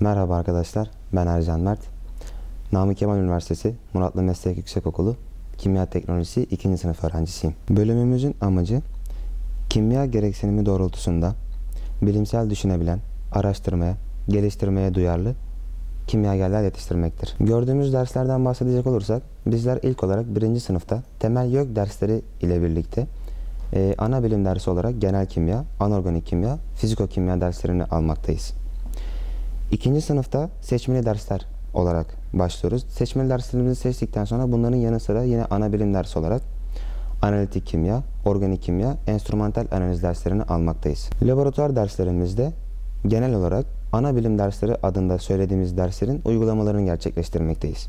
Merhaba arkadaşlar, ben Ercan Mert. Namık Kemal Üniversitesi Muratlı Meslek Yüksekokulu Kimya Teknolojisi 2. sınıf öğrencisiyim. Bölümümüzün amacı kimya gereksinimi doğrultusunda bilimsel düşünebilen, araştırmaya, geliştirmeye duyarlı kimyagerler yetiştirmektir. Gördüğümüz derslerden bahsedecek olursak bizler ilk olarak birinci sınıfta temel YÖK dersleri ile birlikte e, ana bilim dersi olarak genel kimya, anorganik kimya, fiziko-kimya derslerini almaktayız. İkinci sınıfta seçmeli dersler olarak başlıyoruz. Seçmeli derslerimizi seçtikten sonra bunların yanı sıra yine ana bilim dersi olarak analitik kimya, organik kimya, enstrümantal analiz derslerini almaktayız. Laboratuvar derslerimizde genel olarak ana bilim dersleri adında söylediğimiz derslerin uygulamalarını gerçekleştirmekteyiz.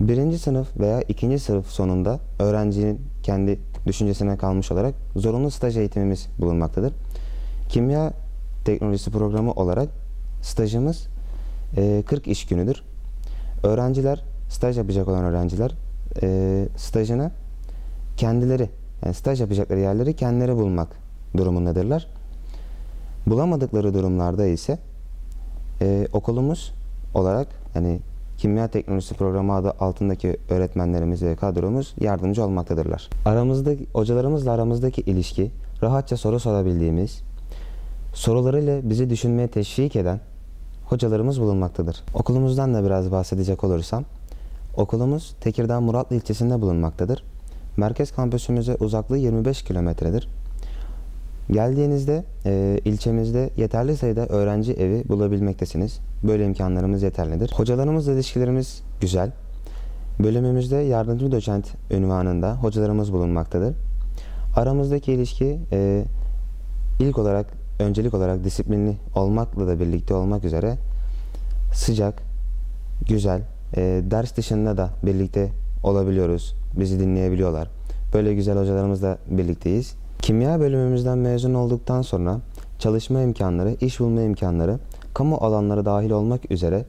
Birinci sınıf veya ikinci sınıf sonunda öğrencinin kendi düşüncesine kalmış olarak zorunlu staj eğitimimiz bulunmaktadır. Kimya teknolojisi programı olarak stajımız 40 iş günüdür. Öğrenciler, staj yapacak olan öğrenciler stajını kendileri, yani staj yapacakları yerleri kendileri bulmak durumundadırlar. Bulamadıkları durumlarda ise e, okulumuz olarak yani kimya teknolojisi programı adı altındaki öğretmenlerimiz ve kadromuz yardımcı olmaktadırlar. Aramızdaki hocalarımızla aramızdaki ilişki rahatça soru sorabildiğimiz, sorularıyla bizi düşünmeye teşvik eden hocalarımız bulunmaktadır. Okulumuzdan da biraz bahsedecek olursam, okulumuz Tekirdağ Muratlı ilçesinde bulunmaktadır. Merkez kampüsümüze uzaklığı 25 kilometredir. Geldiğinizde e, ilçemizde yeterli sayıda öğrenci evi bulabilmektesiniz. Böyle imkanlarımız yeterlidir. Hocalarımızla ilişkilerimiz güzel. Bölümümüzde yardımcı doçent ünvanında hocalarımız bulunmaktadır. Aramızdaki ilişki e, ilk olarak, öncelik olarak disiplinli olmakla da birlikte olmak üzere sıcak, güzel, e, ders dışında da birlikte olabiliyoruz. Bizi dinleyebiliyorlar. Böyle güzel hocalarımızla birlikteyiz. Kimya bölümümüzden mezun olduktan sonra çalışma imkanları, iş bulma imkanları, kamu alanları dahil olmak üzere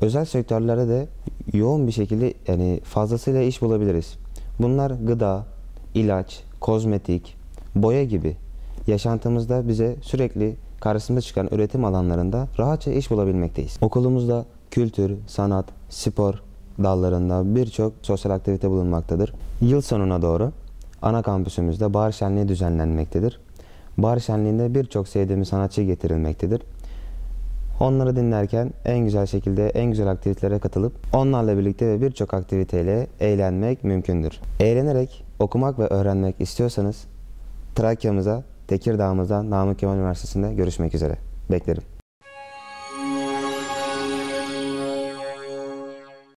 özel sektörlerde de yoğun bir şekilde yani fazlasıyla iş bulabiliriz. Bunlar gıda, ilaç, kozmetik, boya gibi yaşantımızda bize sürekli karşımıza çıkan üretim alanlarında rahatça iş bulabilmekteyiz. Okulumuzda kültür, sanat, spor dallarında birçok sosyal aktivite bulunmaktadır. Yıl sonuna doğru ana kampüsümüzde bahar şenliği düzenlenmektedir. Bahar şenliğinde birçok sevdiğimiz sanatçı getirilmektedir. Onları dinlerken en güzel şekilde en güzel aktivitelere katılıp onlarla birlikte ve birçok aktiviteyle eğlenmek mümkündür. Eğlenerek okumak ve öğrenmek istiyorsanız Trakya'mıza, Tekirdağ'ımıza Namık Kemal Üniversitesi'nde görüşmek üzere. Beklerim.